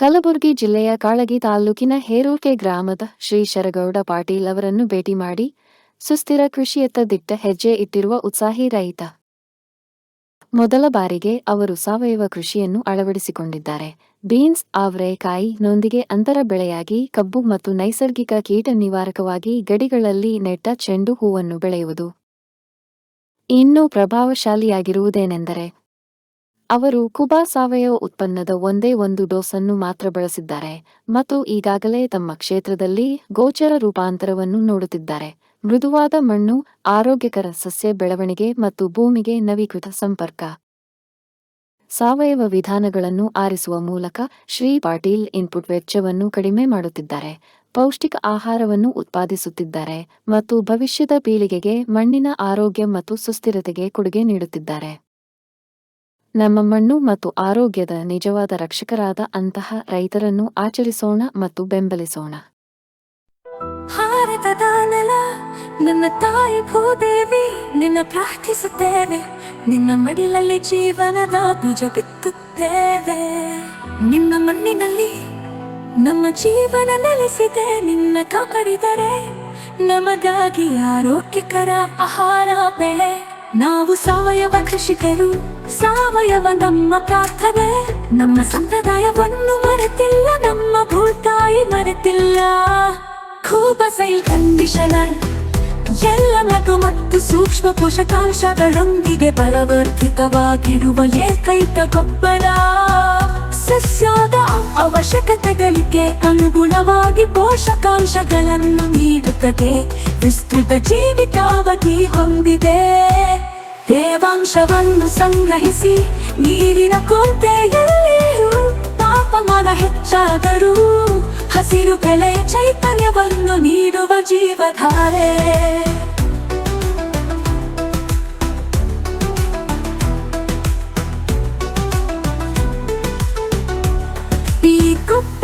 ಕಲಬುರಗಿ ಜಿಲ್ಲೆಯ ಕಾಳಗಿ ತಾಲೂಕಿನ ಹೇರೂಕೆ ಗ್ರಾಮದ ಶ್ರೀ ಶರಗೌಡ ಪಾಟೀಲ್ ಅವರನ್ನು ಭೇಟಿ ಮಾಡಿ ಸುಸ್ಥಿರ ಕೃಷಿಯತ್ತ ದಿಟ್ಟ ಹೆಜ್ಜೆ ಇಟ್ಟಿರುವ ಉತ್ಸಾಹಿ ರೈತ. ಮೊದಲ ಬಾರಿಗೆ ಅವರು ಸಾವಯವ ಕೃಷಿಯನ್ನು ಅಳವಡಿಸಿಕೊಂಡಿದ್ದಾರೆ. ಬೀನ್ಸ್ ಅವರೆಕಾಯಿ ನೊಂದಿಗೆ ಅಂತರ ಬೆಳೆಯಾಗಿ ಕಬ್ಬು ಮತ್ತು ನೈಸರ್ಗಿಕ ಕೀಟ ನಿವಾರಕವಾಗಿ ಗಡಿಗಳಲ್ಲಿ ನೆಟ್ಟ ಚೆಂಡು ಹೂವನ್ನು ಬೆಳೆಯುವುದು. ಇನ್ನೂ ಪ್ರಭಾವಶಾಲಿಯಾಗಿರುವುದೇನೆಂದರೆ ಅವರು ಕುಬಾ ಸಾವಯವ ಉತ್ಪನ್ನದ ಒಂದೇ ಒಂದು ಡೋಸನ್ನು ಮಾತ್ರ ಬಳಸಿದ್ದಾರೆ ಮತ್ತು ಈಗಾಗಲೇ ತಮ್ಮ ಕ್ಷೇತ್ರದಲ್ಲಿ ಗೋಚರ ರೂಪಾಂತರವನ್ನು ನೋಡುತ್ತಿದ್ದಾರೆ. ಮೃದುವಾದ ಮಣ್ಣು, ಆರೋಗ್ಯಕರ ಸಸ್ಯ ಬೆಳವಣಿಗೆ ಮತ್ತು ಭೂಮಿಗೆ ನವೀಕೃತ ಸಂಪರ್ಕ. ಸಾವಯವ ವಿಧಾನಗಳನ್ನು ಆರಿಸುವ ಮೂಲಕ ಶ್ರೀ ಪಾಟೀಲ್ ಇನ್ಪುಟ್ ವೆಚ್ಚವನ್ನು ಕಡಿಮೆ ಮಾಡುತ್ತಿದ್ದಾರೆ. ಪೌಷ್ಟಿಕ ಆಹಾರವನ್ನು ಉತ್ಪಾದಿಸುತ್ತಿದ್ದಾರೆ ಮತ್ತು ಭವಿಷ್ಯದ ಪೀಳಿಗೆಗೆ ಮಣ್ಣಿನ ಆರೋಗ್ಯ ಮತ್ತು ಸುಸ್ಥಿರತೆಗೆ ಕೊಡುಗೆ ನೀಡುತ್ತಿದ್ದಾರೆ. ನಮ್ಮ ಮಣ್ಣು ಮತ್ತು ಆರೋಗ್ಯದ ನಿಜವಾದ ರಕ್ಷಕರಾದ ಅಂತಹ ರೈತರನ್ನು ಆಚರಿಸೋಣ ಮತ್ತು ಬೆಂಬಲಿಸೋಣ. ಭಾರತದ ನೆಲ ನನ್ನ ತಾಯಿ ಭೂದೇವಿ, ನಿನ್ನ ಪ್ರಾರ್ಥಿಸುತ್ತೇವೆ. ನಿನ್ನ ಮಡಿಲಲ್ಲಿ ಜೀವನದ ಬೀಜ ಬಿತ್ತುತ್ತೇವೆ. ನಿನ್ನ ಮಣ್ಣಿನಲ್ಲಿ ನಮ್ಮ ಜೀವನ ನೆಲೆಸಿದೆ. ನಿನ್ನ ಕಾಪಾಡಿದರೆ ನಮಗಾಗಿ ಆರೋಗ್ಯಕರ ಆಹಾರ, ಬೆಳೆ. ನಾವು ಸಾವಯವ ಕೃಷಿಕರು, ಸಾವಯವ ನಮ್ಮ ಪ್ರಾರ್ಥನೆ ನಮ್ಮ ಸಂಪ್ರದಾಯವನ್ನು ಮರೆತಿಲ್ಲ, ನಮ್ಮ ಭೂತಾಯಿ ಮರೆತಿಲ್ಲ. ಕೂಬಸೈಲ್ ಕಂಡೀಷನರ್, ಎಲ್ಲ ಲಘು ಮತ್ತು ಸೂಕ್ಷ್ಮ ಪೋಷಕಾಂಶಗಳೊಂದಿಗೆ ಬಲವರ್ಧಿತವಾಗಿರುವ ಏಕೈಕ ಗೊಬ್ಬರ. ಸಸ್ಯದ ಅವಶ್ಯಕತೆಗಳಿಗೆ ಅನುಗುಣವಾಗಿ ಪೋಷಕಾಂಶಗಳನ್ನು ನೀಡುತ್ತದೆ. ವಿಸ್ತೃತ ಜೀವಿತಾವಧಿ ಹೊಂದಿದೆ. ತೇವಾಂಶವನ್ನು ಸಂಗ್ರಹಿಸಿ ನೀರಿನ ಕೊರತೆಯಲ್ಲಿ ತಾಪಮಾನ ಹೆಚ್ಚಾದರೂ ಹಸಿರು ಬೆಳೆ ಚೈತನ್ಯವನ್ನು ನೀಡುವ ಜೀವಧಾರೆ.